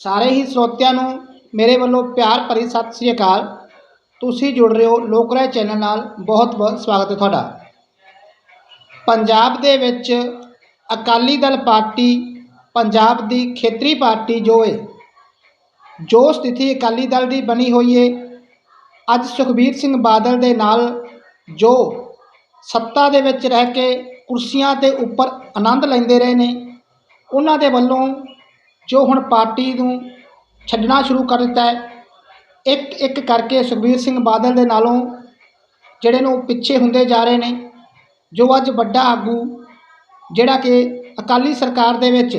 ਸਾਰੇ ਹੀ ਸਰੋਤਿਆਂ ਨੂੰ ਮੇਰੇ ਵੱਲੋਂ ਪਿਆਰ ਭਰੀ ਸਤਿ ਸ੍ਰੀ ਅਕਾਲ। ਤੁਸੀਂ ਜੁੜ ਰਹੇ ਹੋ ਲੋਕਰਾਏ ਚੈਨਲ ਨਾਲ। ਬਹੁਤ ਬਹੁਤ ਸਵਾਗਤ ਹੈ ਤੁਹਾਡਾ। ਪੰਜਾਬ ਦੇ ਵਿੱਚ ਅਕਾਲੀ ਦਲ ਪਾਰਟੀ, ਪੰਜਾਬ ਦੀ ਖੇਤਰੀ ਪਾਰਟੀ ਜੋ ਹੈ, ਜੋ ਸਥਿਤੀ ਅਕਾਲੀ ਦਲ ਦੀ ਬਣੀ ਹੋਈ ਹੈ, ਅੱਜ ਸੁਖਬੀਰ ਸਿੰਘ ਬਾਦਲ ਦੇ ਨਾਲ ਜੋ ਸੱਤਾ ਦੇ ਵਿੱਚ ਰਹਿ ਕੇ ਕੁਰਸੀਆਂ ਦੇ ਉੱਪਰ ਆਨੰਦ ਲੈਂਦੇ ਰਹੇ ਨੇ, ਉਹਨਾਂ ਦੇ ਵੱਲੋਂ ਜੋ ਹੁਣ ਪਾਰਟੀ ਨੂੰ ਛੱਡਣਾ ਸ਼ੁਰੂ ਕਰ ਦਿੱਤਾ ਹੈ, ਇੱਕ ਇੱਕ ਕਰਕੇ ਸੁਖਬੀਰ ਸਿੰਘ ਬਾਦਲ ਦੇ ਨਾਲੋਂ ਜਿਹੜੇ ਨੂੰ ਪਿੱਛੇ ਹੁੰਦੇ ਜਾ ਰਹੇ ਨੇ, ਜੋ ਅੱਜ ਵੱਡਾ ਆਗੂ, ਜਿਹੜਾ ਕਿ ਅਕਾਲੀ ਸਰਕਾਰ ਦੇ ਵਿੱਚ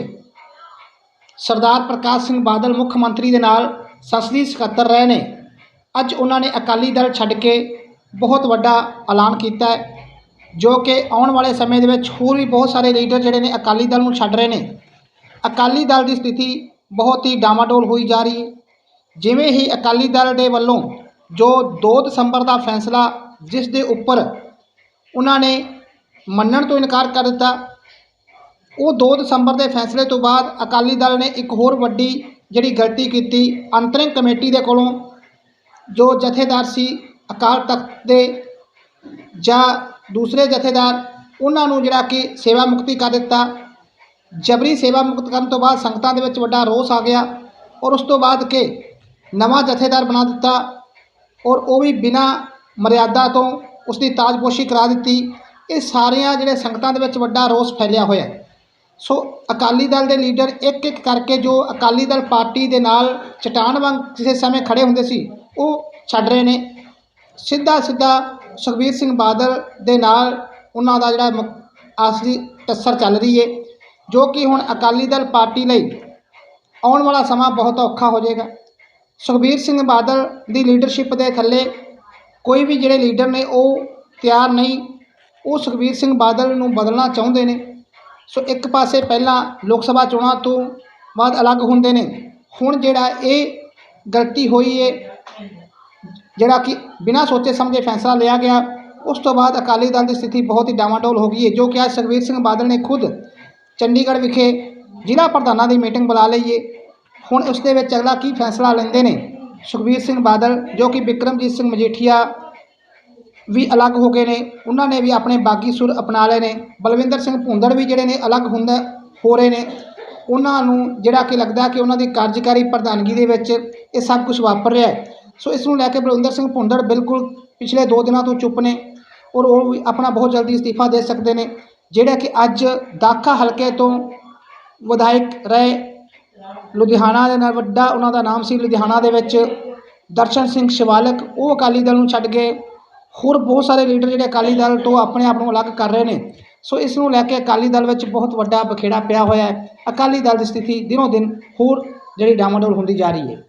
ਸਰਦਾਰ ਪ੍ਰਕਾਸ਼ ਸਿੰਘ ਬਾਦਲ ਮੁੱਖ ਮੰਤਰੀ ਦੇ ਨਾਲ ਸੰਸਦੀ ਸਕੱਤਰ ਰਹੇ ਨੇ, ਅੱਜ ਉਹਨਾਂ ਨੇ ਅਕਾਲੀ ਦਲ ਛੱਡ ਕੇ ਬਹੁਤ ਵੱਡਾ ਐਲਾਨ ਕੀਤਾ ਹੈ, ਜੋ ਕਿ ਆਉਣ ਵਾਲੇ ਸਮੇਂ ਦੇ ਵਿੱਚ ਹੋਰ ਵੀ ਬਹੁਤ ਸਾਰੇ ਲੀਡਰ ਜਿਹੜੇ ਨੇ ਅਕਾਲੀ ਦਲ ਨੂੰ ਛੱਡ ਰਹੇ ਨੇ। ਅਕਾਲੀ ਦਲ ਦੀ ਸਥਿਤੀ ਬਹੁਤ ਹੀ ਡਾਮਾਡੋਲ ਹੋਈ ਜਾ ਰਹੀ ਹੈ। ਜਿਵੇਂ ਹੀ ਅਕਾਲੀ ਦਲ ਦੇ ਵੱਲੋਂ ਜੋ 2 ਦਸੰਬਰ ਦਾ ਫੈਸਲਾ ਜਿਸ ਦੇ ਉੱਪਰ ਉਹਨਾਂ ਨੇ ਮੰਨਣ ਤੋਂ ਇਨਕਾਰ ਕਰ ਦਿੱਤਾ, ਉਹ 2 ਦਸੰਬਰ ਦੇ ਫੈਸਲੇ ਤੋਂ ਬਾਅਦ ਅਕਾਲੀ ਦਲ ਨੇ ਇੱਕ ਹੋਰ ਵੱਡੀ ਜਿਹੜੀ ਗਲਤੀ ਕੀਤੀ, ਅੰਤਰਿੰਗ ਕਮੇਟੀ ਦੇ ਕੋਲੋਂ, ਜੋ ਜਥੇਦਾਰ ਸੀ ਅਕਾਲ ਤਖਤ ਦੇ ਜਾਂ ਦੂਸਰੇ ਜਥੇਦਾਰ, ਉਹਨਾਂ ਨੂੰ ਜਿਹੜਾ ਕਿ ਸੇਵਾ ਮੁਕਤੀ ਕਰ ਦਿੱਤਾ। ਜਬਰੀ ਸੇਵਾ ਮੁਕਤ ਕਰਨ ਤੋਂ ਬਾਅਦ ਸੰਗਤਾਂ ਦੇ ਵਿੱਚ ਵੱਡਾ ਰੋਸ ਆ ਗਿਆ ਔਰ ਉਸ ਤੋਂ ਬਾਅਦ ਕਿ ਨਵਾਂ ਜਥੇਦਾਰ ਬਣਾ ਦਿੱਤਾ ਔਰ ਉਹ ਵੀ ਬਿਨਾਂ ਮਰਿਆਦਾ ਤੋਂ ਉਸ ਦੀ ਤਾਜਪੋਸ਼ੀ ਕਰਾ ਦਿੱਤੀ, ਇਹ ਸਾਰੀਆਂ ਜਿਹੜੇ ਸੰਗਤਾਂ ਦੇ ਵਿੱਚ ਵੱਡਾ ਰੋਸ ਫੈਲਿਆ ਹੋਇਆ ਸੋ ਅਕਾਲੀ ਦਲ ਦੇ ਲੀਡਰ ਇੱਕ ਇੱਕ ਕਰਕੇ ਜੋ ਅਕਾਲੀ ਦਲ ਪਾਰਟੀ ਦੇ ਨਾਲ ਚਟਾਨ ਵਾਂਗ ਕਿਸੇ ਸਮੇਂ ਖੜੇ ਹੁੰਦੇ ਸੀ, ਉਹ ਛੱਡ ਰਹੇ ਨੇ। ਸਿੱਧਾ ਸਿੱਧਾ ਸੁਖਬੀਰ ਸਿੰਘ ਬਾਦਲ ਦੇ ਨਾਲ ਉਹਨਾਂ ਦਾ ਜਿਹੜਾ ਮੁ- ਆਸਰੀ ਟੱਸਰ ਚੱਲ ਰਹੀ ਹੈ ਜੋ ਕਿ ਹੁਣ ਅਕਾਲੀ ਦਲ ਪਾਰਟੀ ਲਈ ਆਉਣ ਵਾਲਾ ਸਮਾਂ ਬਹੁਤ ਔਖਾ ਹੋ ਜਾਏਗਾ। ਸੁਖਬੀਰ ਸਿੰਘ ਬਾਦਲ ਦੀ ਲੀਡਰਸ਼ਿਪ ਦੇ ਥੱਲੇ ਕੋਈ ਵੀ ਜਿਹੜੇ ਲੀਡਰ ਨੇ ਉਹ ਤਿਆਰ ਨਹੀਂ, ਉਹ ਸੁਖਬੀਰ ਸਿੰਘ ਬਾਦਲ ਨੂੰ ਬਦਲਣਾ ਚਾਹੁੰਦੇ ਨੇ। ਸੋ ਇੱਕ ਪਾਸੇ ਪਹਿਲਾਂ ਲੋਕ ਸਭਾ ਚੋਣਾਂ ਤੋਂ ਬਾਅਦ ਅਲੱਗ ਹੁੰਦੇ ਨੇ, ਹੁਣ ਜਿਹੜਾ ਇਹ ਗਲਤੀ ਹੋਈ ਹੈ ਜਿਹੜਾ ਕਿ ਬਿਨਾਂ ਸੋਚੇ ਸਮਝੇ ਫੈਸਲਾ ਲਿਆ ਗਿਆ, ਉਸ ਤੋਂ ਬਾਅਦ ਅਕਾਲੀ ਦਲ ਦੀ ਸਥਿਤੀ ਬਹੁਤ ਹੀ ਡਾਵਾਡੋਲ ਹੋ ਗਈ ਹੈ ਜੋ ਕਿ ਅੱਜ ਸੁਖਬੀਰ ਸਿੰਘ ਬਾਦਲ ਨੇ ਖੁਦ ਚੰਡੀਗੜ੍ਹ ਵਿਖੇ ਜ਼ਿਲ੍ਹਾ ਪ੍ਰਧਾਨਾਂ ਦੀ ਮੀਟਿੰਗ ਬੁਲਾ ਲਈਏ। ਹੁਣ ਉਸ ਦੇ ਵਿੱਚ ਅਗਲਾ ਕੀ ਫੈਸਲਾ ਲੈਂਦੇ ਨੇ? ਸੁਖਬੀਰ ਸਿੰਘ ਬਾਦਲ, ਜੋ ਕਿ ਬਿਕਰਮਜੀਤ ਸਿੰਘ ਮਜੀਠੀਆ ਵੀ ਅਲੱਗ ਹੋ ਗਏ ਨੇ, ਉਹਨਾਂ ਨੇ ਵੀ ਆਪਣੇ ਬਾਗੀ ਸੁਰ ਅਪਣਾ ਲਏ ਨੇ। ਬਲਵਿੰਦਰ ਸਿੰਘ ਭੁੰਦੜ ਵੀ ਜਿਹੜੇ ਨੇ ਅਲੱਗ ਹੁੰਦਾ, ਹੋ ਰਹੇ ਨੇ। ਉਹਨਾਂ ਨੂੰ ਜਿਹੜਾ ਕਿ ਲੱਗਦਾ ਕਿ ਉਹਨਾਂ ਦੀ ਕਾਰਜਕਾਰੀ ਪ੍ਰਧਾਨਗੀ ਦੇ ਵਿੱਚ ਇਹ ਸਭ ਕੁਝ ਵਾਪਰ ਰਿਹਾ ਹੈ। ਸੋ ਇਸ ਨੂੰ ਲੈ ਕੇ ਬਲਵਿੰਦਰ ਸਿੰਘ ਭੁੰਦੜ ਬਿਲਕੁਲ ਪਿਛਲੇ 2 ਦਿਨਾਂ ਤੋਂ ਚੁੱਪ ਨੇ ਔਰ ਉਹ ਵੀ ਆਪਣਾ ਬਹੁਤ ਜਲਦੀ ਅਸਤੀਫਾ ਦੇ ਸਕਦੇ ਨੇ। ਜਿਹੜਾ ਕਿ ਅੱਜ ਦਾਖਾ ਹਲਕੇ ਤੋਂ ਵਿਧਾਇਕ ਰਹੇ। ਲੁਧਿਆਣਾ ਦੇ ਨਾਲ ਵੱਡਾ ਉਹਨਾਂ ਦਾ ਨਾਮ ਸੀ। ਲੁਧਿਆਣਾ ਦੇ ਵਿੱਚ ਦਰਸ਼ਨ ਸਿੰਘ ਸ਼ਿਵਾਲਕ, ਉਹ ਅਕਾਲੀ ਦਲ ਨੂੰ ਛੱਡ ਕੇ ਹੋਰ ਬਹੁਤ ਸਾਰੇ ਲੀਡਰ ਜਿਹੜੇ ਅਕਾਲੀ ਦਲ ਤੋਂ ਆਪਣੇ ਆਪ ਨੂੰ ਅਲੱਗ ਕਰ ਰਹੇ ਨੇ। ਸੋ ਇਸ ਨੂੰ ਲੈ ਕੇ ਅਕਾਲੀ ਦਲ ਵਿੱਚ ਬਹੁਤ ਵੱਡਾ ਬਖੇੜਾ ਪਿਆ ਹੋਇਆ ਹੈ। ਅਕਾਲੀ ਦਲ ਦੀ ਸਥਿਤੀ ਦਿਨੋਂ ਦਿਨ ਹੋਰ ਜਿਹੜੀ ਡਾਮਾਡੋਲ ਹੁੰਦੀ ਜਾ ਰਹੀ ਹੈ।